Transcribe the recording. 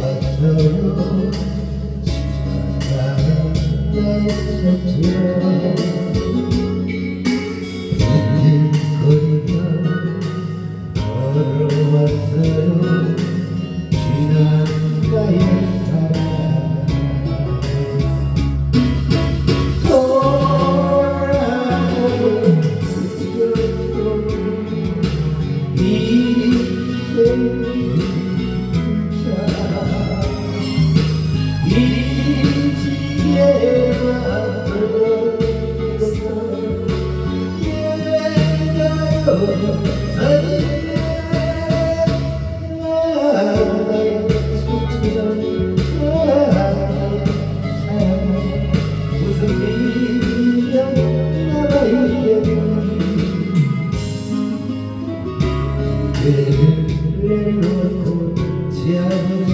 왔어요 시간은 내셨죠 빈둥거리며 걸어왔어요 무 내놓고 자